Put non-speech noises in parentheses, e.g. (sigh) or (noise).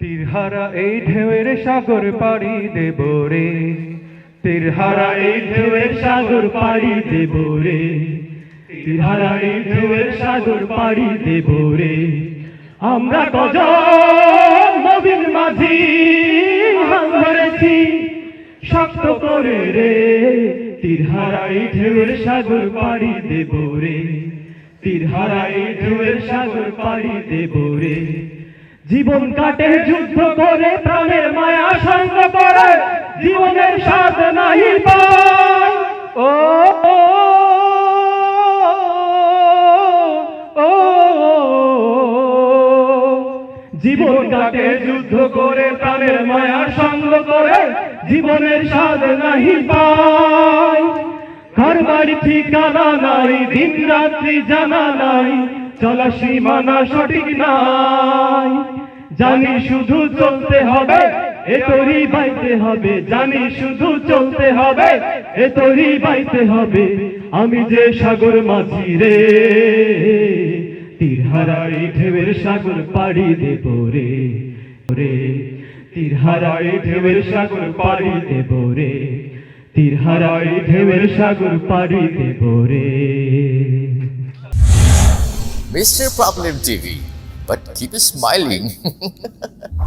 তীরহারা এই ঢেউয়ের সাগর পাড়ি দেব রে। তীরহারা এই ঢেউয়ের সাগর পাড়ি দেব রে। তীরহারা এই ঢেউয়ের সাগর পাড়ি দেব রে। আমরা কজন নবীন মাঝি ধরেছি শক্ত করে রে। তীরহারা এই ঢেউয়ের সাগর পাড়ি দেব রে। তীরহারা এই ঢেউয়ের সাগর পাড়ি দেব রে। জীবন কাটে, যুদ্ধ করে, প্রাণের মায়া সঙ্গ করে, জীবনের স্বাদ নাহি ও জীবন কাটে, যুদ্ধ করে, প্রাণের মায়া সঙ্গ করে, জীবনের স্বাদ নাহি পায়। ঘর বাড়ি ঠিকানা নাই, দিন রাত্রি জানা নাই, চলা সীমানা সঠিক নাই। জানি শুধু চলতে হবে এ তরি বাইতে হবে। জানি শুধু চলতে হবে এ তরি বাইতে হবে। আমি যে সাগর মাঝি রে তীরহারাই ঢেউয়ের সাগর পাড়ি দেব রে রে। তীরহারাই ঢেউয়ের সাগর পাড়ি দেব রে তীরহারাই ঢেউয়ের সাগর পাড়ি দেব রে। Mr. Problem TV, but keep smiling. (laughs)